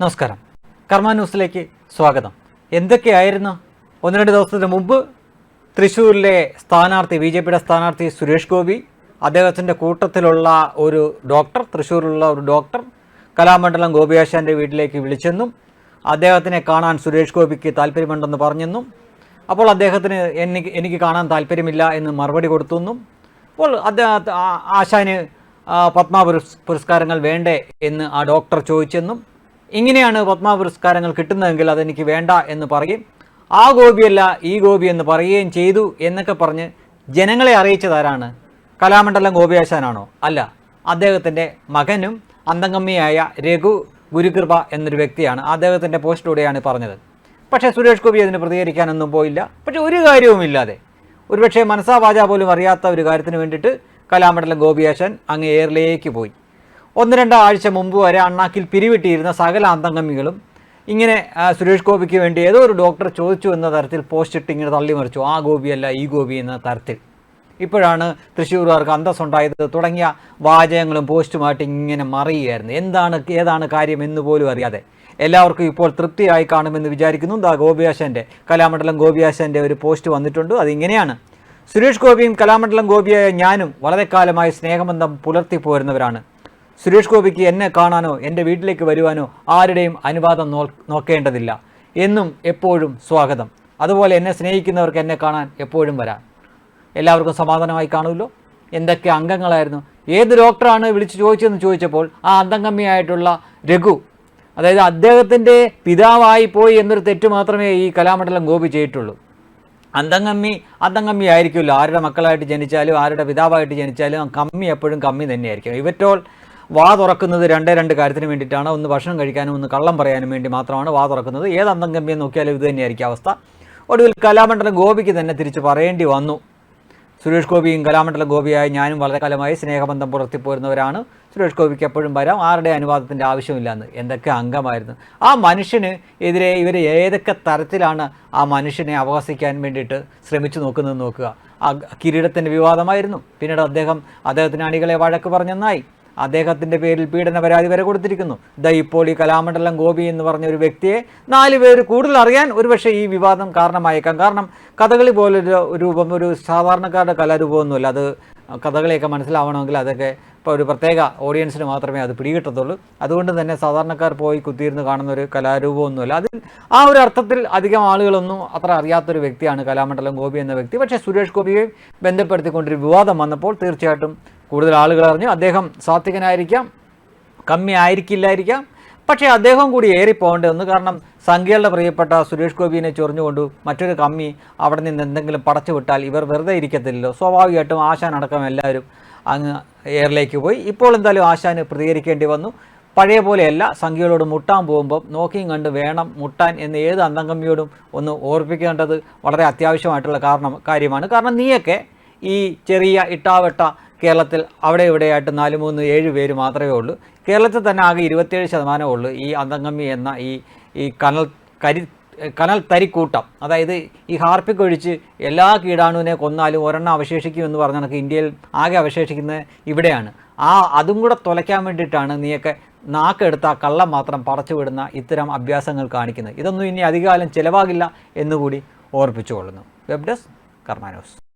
നമസ്കാരം. കർമ്മ ന്യൂസിലേക്ക് സ്വാഗതം. എന്തൊക്കെയായിരുന്നു? ഒന്ന് രണ്ട് ദിവസത്തിന് മുമ്പ് തൃശ്ശൂരിലെ സ്ഥാനാർത്ഥി ബി ജെ പിയുടെ സ്ഥാനാർത്ഥി സുരേഷ് ഗോപി അദ്ദേഹത്തിന്റെ കൂട്ടത്തിലുള്ള ഒരു ഡോക്ടർ തൃശ്ശൂരിലുള്ള ഒരു ഡോക്ടർ കലാമണ്ഡലം ഗോപിയാശാന്റെ വീട്ടിലേക്ക് വിളിച്ചെന്നും അദ്ദേഹത്തിനെ കാണാൻ സുരേഷ് ഗോപിക്ക് താല്പര്യമുണ്ടെന്ന് പറഞ്ഞെന്നും അപ്പോൾ അദ്ദേഹത്തിന് എനിക്ക് എനിക്ക് കാണാൻ താല്പര്യമില്ല എന്ന് മറുപടി കൊടുത്തെന്നും അപ്പോൾ അദ്ദേഹം ആശാന് പത്മ പുരസ് പുരസ്കാരങ്ങൾ വേണ്ടേ എന്ന് ആ ഡോക്ടർ ചോദിച്ചെന്നും ഇങ്ങനെയാണ് പത്മ പുരസ്കാരങ്ങൾ കിട്ടുന്നതെങ്കിൽ അതെനിക്ക് വേണ്ട എന്ന് പറയും. ആ ഗോപിയല്ല ഈ ഗോപി എന്ന് പറയുകയും ചെയ്തു എന്നൊക്കെ പറഞ്ഞ് ജനങ്ങളെ അറിയിച്ചതാരാണ് കലാമണ്ഡലം ഗോപിയാശാനാണോ? അല്ല അദ്ദേഹത്തിന്റെ മകനും അന്തംഗമ്മിയായ രഘു ഗുരുകൃപ എന്നൊരു വ്യക്തിയാണ്. അദ്ദേഹത്തിന്റെ പോസ്റ്റിലൂടെയാണ് പറഞ്ഞത്. പക്ഷേ സുരേഷ് ഗോപി അതിന് പ്രതികരിക്കാനൊന്നും പോയില്ല. പക്ഷേ ഒരു കാര്യവുമില്ലാതെ ഒരുപക്ഷെ മനസ്സാ വാചാ പോലും അറിയാത്ത ഒരു കാര്യത്തിന് വേണ്ടിയിട്ട് കലാമണ്ഡലം ഗോപിയാശൻ അങ്ങ് എയറിലേക്ക് പോയി. ഒന്ന് രണ്ട് ആഴ്ച മുമ്പ് വരെ അണ്ണാക്കിൽ പിരിവിട്ടിരുന്ന സകല അന്തംഗമികളും ഇങ്ങനെ സുരേഷ് ഗോപിക്ക് വേണ്ടി ഏതോ ഒരു ഡോക്ടർ ചോദിച്ചു എന്ന തരത്തിൽ പോസ്റ്റ് ഇട്ട് ഇങ്ങനെ തള്ളിമറിച്ചു ആ ഗോപിയല്ല ഈ ഗോപി എന്ന തരത്തിൽ. ഇപ്പോഴാണ് തൃശ്ശൂർകാർക്ക് അന്തസ്സുണ്ടായത്. തുടങ്ങിയ വാചകങ്ങളും പോസ്റ്റുമായിട്ട് ഇങ്ങനെ മറിയുകയായിരുന്നു. എന്താണ് ഏതാണ് കാര്യം എന്ന് പോലും അറിയാതെ. എല്ലാവർക്കും ഇപ്പോൾ തൃപ്തിയായി കാണുമെന്ന് വിചാരിക്കുന്നു. ദാ ഗോപിയാശന്റെ കലാമണ്ഡലം ഗോപിയാശന്റെ ഒരു പോസ്റ്റ് വന്നിട്ടുണ്ട്. അതിങ്ങനെയാണ്. സുരേഷ് ഗോപിയും കലാമണ്ഡലം ഗോപിയായ ഞാനും വളരെ കാലമായി സ്നേഹബന്ധം പുലർത്തി പോരുന്നവരാണ്. സുരേഷ് ഗോപിക്ക് എന്നെ കാണാനോ എന്റെ വീട്ടിലേക്ക് വരുവാനോ ആരുടെയും അനുവാദം നോക്കേണ്ടതില്ല. എന്നും എപ്പോഴും സ്വാഗതം. അതുപോലെ എന്നെ സ്നേഹിക്കുന്നവർക്ക് എന്നെ കാണാൻ എപ്പോഴും വരാം. എല്ലാവർക്കും സമാധാനമായി കാണുമല്ലോ? എന്തൊക്കെ അംഗങ്ങളായിരുന്നു? ഏത് ഡോക്ടറാണ് വിളിച്ച് ചോദിച്ചതെന്ന് ചോദിച്ചപ്പോൾ ആ അന്തംഗമ്മിയായിട്ടുള്ള രഘു അതായത് അദ്ദേഹത്തിന്റെ പിതാവായി പോയി എന്നൊരു തെറ്റ് മാത്രമേ ഈ കലാമണ്ഡലം ഗോപി ചെയ്തിട്ടുള്ളൂ. അന്തംഗമ്മി അന്തംഗമ്മി ആയിരിക്കുമല്ലോ. ആരുടെ മക്കളായിട്ട് ജനിച്ചാലും ആരുടെ പിതാവായിട്ട് ജനിച്ചാലും കമ്മി എപ്പോഴും കമ്മി തന്നെയായിരിക്കും. ഇവറ്റോൾ വാ തുറക്കുന്നത് രണ്ടേ രണ്ട് കാര്യത്തിന് വേണ്ടിയിട്ടാണ്. ഒന്ന് ഭക്ഷണം കഴിക്കാനും ഒന്ന് കള്ളം പറയാനും വേണ്ടി മാത്രമാണ് വാ തുറക്കുന്നത്. ഏത് അന്തംഗമ്മിയെ നോക്കിയാലും ഇത് തന്നെയായിരിക്കും അവസ്ഥ. ഒടുവിൽ കലാമണ്ഡലം ഗോപിക്ക് തന്നെ തിരിച്ച് പറയേണ്ടി വന്നു. സുരേഷ് ഗോപിയും കലാമണ്ഡലം ഗോപിയായി ഞാനും വളരെ കാലമായി സ്നേഹബന്ധം പുലർത്തിപ്പോരുന്നവരാണ്. സുരേഷ് ഗോപിക്ക് എപ്പോഴും വരാം. ആരുടെ അനുവാദത്തിന്റെ ആവശ്യമില്ലെന്ന്. എന്തൊക്കെ അംഗമായിരുന്നു. ആ മനുഷ്യന് എതിരെ ഇവർ ഏതൊക്കെ തരത്തിലാണ് ആ മനുഷ്യനെ അവകാശിക്കാൻ വേണ്ടിയിട്ട് ശ്രമിച്ചു നോക്കുന്നത് നോക്കുക. ആ കിരീടത്തിന്റെ വിവാദമായിരുന്നു. പിന്നീട് അദ്ദേഹം അദ്ദേഹത്തിന് അണികളെ വഴക്ക് പറഞ്ഞെന്നായി അദ്ദേഹത്തിന്റെ പേരിൽ പീഡന പരാതി വരെ കൊടുത്തിരിക്കുന്നു. ദ ഇപ്പോളി കലാമണ്ഡലം ഗോപി എന്ന് പറഞ്ഞ ഒരു വ്യക്തിയെ നാല് പേര് കൂടുതൽ അറിയാൻ ഒരുപക്ഷെ ഈ വിവാദം കാരണമായേക്കാം. കാരണം കഥകളി പോലൊരു രൂപം ഒരു സാധാരണക്കാരുടെ കലാരൂപമൊന്നുമല്ല. അത് കഥകളിയൊക്കെ മനസ്സിലാവണമെങ്കിൽ അതൊക്കെ ഇപ്പോൾ ഒരു പ്രത്യേക ഓഡിയൻസിന് മാത്രമേ അത് പിടികിട്ടത്തുള്ളൂ. അതുകൊണ്ട് തന്നെ സാധാരണക്കാർ പോയി കുത്തിയിരുന്ന് കാണുന്ന ഒരു കലാരൂപമൊന്നുമല്ല. അതിൽ ആ ഒരു അർത്ഥത്തിൽ അധികം ആളുകളൊന്നും അത്ര അറിയാത്തൊരു വ്യക്തിയാണ് കലാമണ്ഡലം ഗോപി എന്ന വ്യക്തി. പക്ഷേ സുരേഷ് ഗോപിയെ ബന്ധപ്പെടുത്തിക്കൊണ്ടൊരു വിവാദം വന്നപ്പോൾ തീർച്ചയായിട്ടും കൂടുതൽ ആളുകൾ അറിഞ്ഞു അദ്ദേഹം സാത്വികനായിരിക്കാം കമ്മി ആയിരിക്കില്ലായിരിക്കാം പക്ഷേ അദ്ദേഹം കൂടി ഏറിപ്പോകേണ്ടതെന്ന് കാരണം സംഖ്യകളുടെ പ്രിയപ്പെട്ട സുരേഷ് ഗോപിനെ ചൊറിഞ്ഞുകൊണ്ട് മറ്റൊരു കമ്മി അവിടെ നിന്ന് എന്തെങ്കിലും പടച്ചു വിട്ടാൽ ഇവർ വെറുതെ ഇരിക്കത്തില്ലല്ലോ. സ്വാഭാവികമായിട്ടും ആശാൻ അടക്കം എല്ലാവരും അങ്ങ് എയറിലേക്ക് പോയി. ഇപ്പോൾ എന്തായാലും ആശാന് പ്രതികരിക്കേണ്ടി വന്നു. പഴയ പോലെയല്ല സംഖ്യകളോട് മുട്ടാൻ പോകുമ്പോൾ നോക്കിയും കണ്ട് വേണം മുട്ടാൻ എന്ന് ഏത് അന്തംഗമ്മിയോടും ഒന്ന് ഓർപ്പിക്കേണ്ടത് വളരെ അത്യാവശ്യമായിട്ടുള്ള കാരണം കാര്യമാണ്. കാരണം നീയൊക്കെ ഈ ചെറിയ ഇട്ടാവട്ട കേരളത്തിൽ അവിടെ ഇവിടെയായിട്ട് നാല് മൂന്ന് ഏഴ് പേര് മാത്രമേ ഉള്ളൂ. കേരളത്തിൽ തന്നെ ആകെ ഇരുപത്തേഴ് ശതമാനമേ ഉള്ളൂ ഈ അന്തംഗമ്മി എന്ന ഈ ഈ കനൽ കരി കനൽ തരിക്കൂട്ടം. അതായത് ഈ ഹാർപ്പിക് ഒഴിച്ച് എല്ലാ കീടാണുവിനെ കൊന്നാലും ഒരെണ്ണം അവശേഷിക്കും എന്ന് പറഞ്ഞ കണക്ക് ഇന്ത്യയിൽ ആകെ അവശേഷിക്കുന്നത് ഇവിടെയാണ്. ആ അതും കൂടെ തുലയ്ക്കാൻ വേണ്ടിയിട്ടാണ് നീയൊക്കെ നാക്കെടുത്ത കള്ളം മാത്രം പടച്ചു വിടുന്ന ഇത്തരം അഭ്യാസങ്ങൾ കാണിക്കുന്നത്. ഇതൊന്നും ഇനി അധികകാലം ചിലവാകില്ല എന്നുകൂടി ഓർപ്പിച്ചുകൊള്ളുന്നു. Web desk കർമാനോസ്